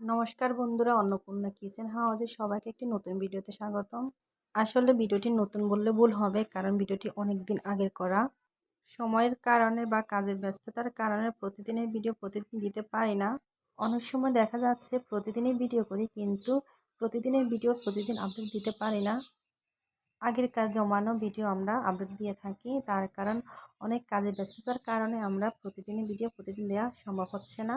নমস্কার বন্ধুরা, অন্নপূর্ণা কিচেন হাউজে সবাইকে একটি নতুন ভিডিওতে স্বাগতম। আসলে ভিডিওটি নতুন বললে ভুল হবে, কারণ ভিডিওটি অনেক দিন আগের করা। সময়ের কারণে বা কাজের ব্যস্ততার কারণে প্রতিদিনের ভিডিও প্রতিদিন দিতে পারি না। অনেক সময় দেখা যাচ্ছে প্রতিদিনই ভিডিও করি, কিন্তু প্রতিদিনের ভিডিও প্রতিদিন আপডেট দিতে পারি না। আগের কাজ জমানো ভিডিও আমরা আপডেট দিয়ে থাকি, তার কারণ অনেক কাজের ব্যস্ততার কারণে আমরা প্রতিদিনই ভিডিও প্রতিদিন দেওয়া সম্ভব হচ্ছে না।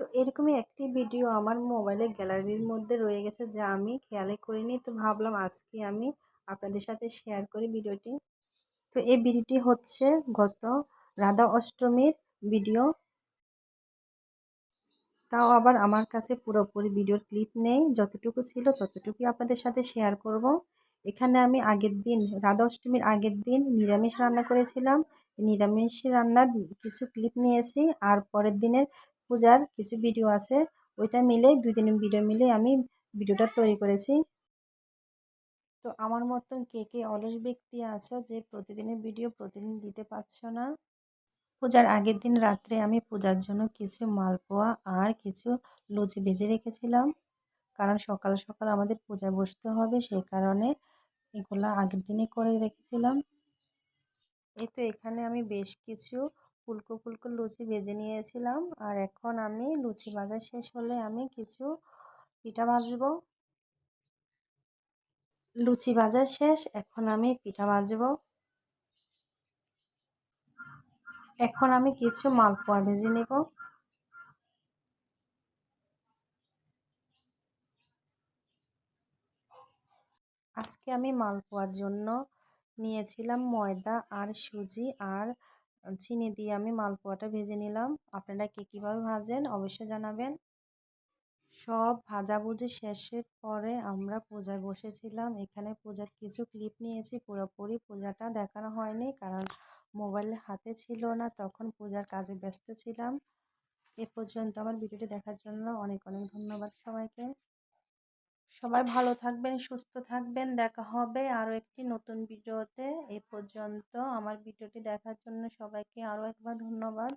তো এরকমই একটি ভিডিও আমার মোবাইলে গ্যালারির মধ্যে রয়ে গেছে যা আমি খেয়ালই করিনি। তো ভাবলাম আজকে আমি আপনাদের সাথে শেয়ার করি ভিডিওটি। তো এই ভিডিওটি হচ্ছে গত রাধা অষ্টমীর ভিডিও। তাও আবার আমার কাছে পুরোপুরি ভিডিওর ক্লিপ নেই। যতটুকু ছিল ততটুকুই আপনাদের সাথে শেয়ার করব। এখানে আমি আগের দিন, রাধা অষ্টমীর আগের দিন নিরামিষ রান্না করেছিলাম। নিরামিষ রান্নার কিছু ক্লিপ নিয়েছি। আর পরের দিনের পূজার কিছু ভিডিও আছে, ওইটা মিলে দুই দিনের ভিডিও মিলে আমি ভিডিওটা তৈরি করেছি। তো আমার মতন কে কে অলস ব্যক্তি আছো যে প্রতিদিনের ভিডিও প্রতিদিন দিতে পারছ না? পূজার আগের দিন রাত্রে আমি পূজার জন্য কিছু মালপোয়া আর কিছু লুচি ভেজে রেখেছিলাম। কারণ সকাল সকাল আমাদের পূজায় বসতে হবে সেই কারণে এগুলো আগের দিনে করে রেখেছিলাম। এই তো এখানে আমি বেশ কিছু ফুলকো ফুলকো লুচি ভেজে নিয়েছিলাম। আর এখন আমি লুচি ভাজা শেষ হলে আমি কিছু পিঠা ভাজবো। লুচি ভাজা শেষ, এখন আমি পিঠা ভাজবো। এখন আমি কিছু মালপোয়া ভেজে নেব। আজকে আমি মালপোয়ার জন্য নিয়েছিলাম ময়দা আর সুজি আর চিনি দিয়ে আমি মালপোয়াটা ভেজে নিলাম। আপনারা কে কীভাবে ভাজেন অবশ্যই জানাবেন। সব ভাজাভুজি শেষের পরে আমরা পূজায় বসেছিলাম। এখানে পূজার কিছু ক্লিপ নিয়েছি। পুরোপুরি পূজাটা দেখানো হয়নি কারণ মোবাইল হাতে ছিল না। তখন পূজার কাজে ব্যস্ত ছিলাম। এ পর্যন্ত আমার ভিডিওটি দেখার জন্য অনেক অনেক ধন্যবাদ সবাইকে। সবাই ভালো থাকবেন, সুস্থ থাকবেন। দেখা হবে আরও একটি নতুন ভিডিওতে। এ পর্যন্ত আমার ভিডিওটি দেখার জন্য সবাইকে আরও একবার ধন্যবাদ।